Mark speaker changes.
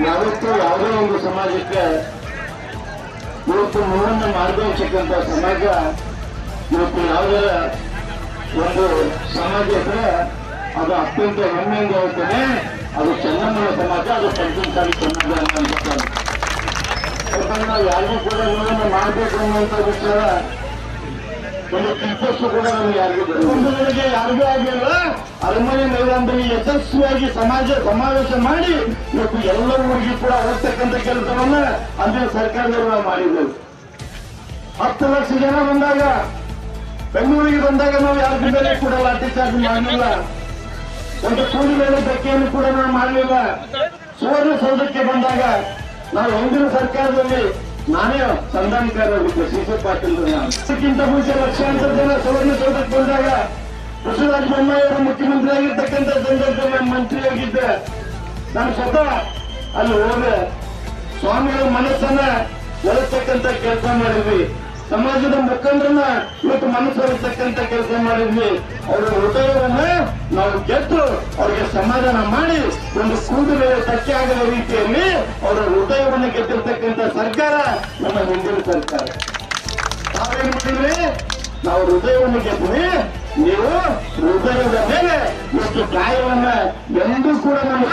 Speaker 1: ಯಾವತ್ತೂ ಯಾವುದೋ ಒಂದು ಸಮಾಜಕ್ಕೆ ಇವತ್ತು ಮೂರನ್ನು ಮಾರ್ಗವಹಿಸತಕ್ಕಂಥ ಸಮಾಜ ಇವತ್ತು ಯಾವುದರ ಒಂದು ಸಮಾಜ ಇದ್ರೆ ಅದು ಅತ್ಯಂತ ಹೆಮ್ಮೆಯಿಂದ ಹೇಳ್ತೇನೆ ಚೆನ್ನಮ್ಮನ ಸಮಾಜ ಅಂತ ಯಾಕಂದ್ರೆ ನಾವು ಯಾರಿಗೂ ಕೂಡ ಮುನ್ನನ್ನು ಮಾಡಬೇಕು ಅನ್ನುವಂಥ ವಿಚಾರ ಒಂದು ಟಿಪ್ಪಸ್ಸು ಕೂಡ ನಮ್ಗೆ ಯಾರಿಗೂ ಕುಟುಂಬಗಳಿಗೆ ಯಾರಿಗೂ ಆಗಿಲ್ಲ. ಅರಮನೆ ಮೈದಾನದಲ್ಲಿ ಯಶಸ್ವಿಯಾಗಿ ಸಮಾಜ ಸಮಾವೇಶ ಮಾಡಿ ಇವತ್ತು ಎಲ್ಲ ಊರಿಗೆ ಕೂಡ ಹೋಗ್ತಕ್ಕಂಥ ಕೆಲಸವನ್ನ ಅಂದಿನ ಸರ್ಕಾರದವರು ನಾವು ಮಾಡಿದ್ದೆವು. ಹತ್ತು ಲಕ್ಷ ಜನ ಬಂದಾಗ, ಬೆಂಗಳೂರಿಗೆ ಬಂದಾಗ ನಾವು ಯಾರಿಗೂ ಬೆಲೆ ಕೂಡ ಲಾಠಿ ಚಾರ್ಜ್ ಮಾಡಲಿಲ್ಲ ಒಂದು ಕೂಲಿ ಮೇಲೆ ಧಕ್ಕೆಯನ್ನು ಕೂಡ ನಾವು ಮಾಡಲಿಲ್ಲ. ಸುವರ್ಣ ಸೌಧಕ್ಕೆ ಬಂದಾಗ ನಾವು ಹಿಂದಿನ ಸರ್ಕಾರದಲ್ಲಿ ನಾನೇ ಸಂಧಾನಕಾರರಾಗಿದ್ದೆ ಸಿ ಸಿ ಪಾಟೀಲ್ ಅದಕ್ಕಿಂತ ಮುಂಚೆ ಲಕ್ಷಾಂತರ ಜನ ಸುವರ್ಣ ಸೌಧಕ್ಕೆ ಬಂದಾಗ ಬಸವರಾಜ ಬೊಮ್ಮಾಯಿ ಅವರು ಮುಖ್ಯಮಂತ್ರಿ ಆಗಿರ್ತಕ್ಕಂಥ ಸಂದರ್ಭದಲ್ಲಿ ನಾನು ಮಂತ್ರಿ ಆಗಿದ್ದೆ. ನಾನು ಸ್ವತಃ ಅಲ್ಲಿ ಹೋದೆ ಸ್ವಾಮಿಗಳ ಮನಸ್ಸನ್ನ ಒಳತಕ್ಕಂತ ಕೆಲಸ ಮಾಡಿದ್ವಿ. ಸಮಾಜದ ಮುಖಂಡರನ್ನ ಇವತ್ತು ಮನಸ್ಸು ಕೆಲಸ ಮಾಡಿದ್ವಿ. ಅವರ ಹೃದಯವನ್ನ ನಾವು ಗೆದ್ದು ಅವರಿಗೆ ಸಮಾಧಾನ ಮಾಡಿ ಒಂದು ಕೂದಲು ಧಕ್ಕೆ ಆಗದ ರೀತಿಯಲ್ಲಿ ಅವರ ಹೃದಯವನ್ನು ಗೆದ್ದಿರ್ತಕ್ಕಂಥ ಸರ್ಕಾರ ನಮ್ಮ ಹಿಂದಿನ ಸರ್ಕಾರ. ನಾವೇನ್ ಮಾಡಿದ್ರಿ? ನಾವು ಹೃದಯವನ್ನು ಗೆದ್ವಿ ನೀವು ಹೃದಯದ ಮೇಲೆ ಎಷ್ಟು ಗಾಯವನ್ನ ಎಂದೂ ಕೂಡ ನಮ್ಮ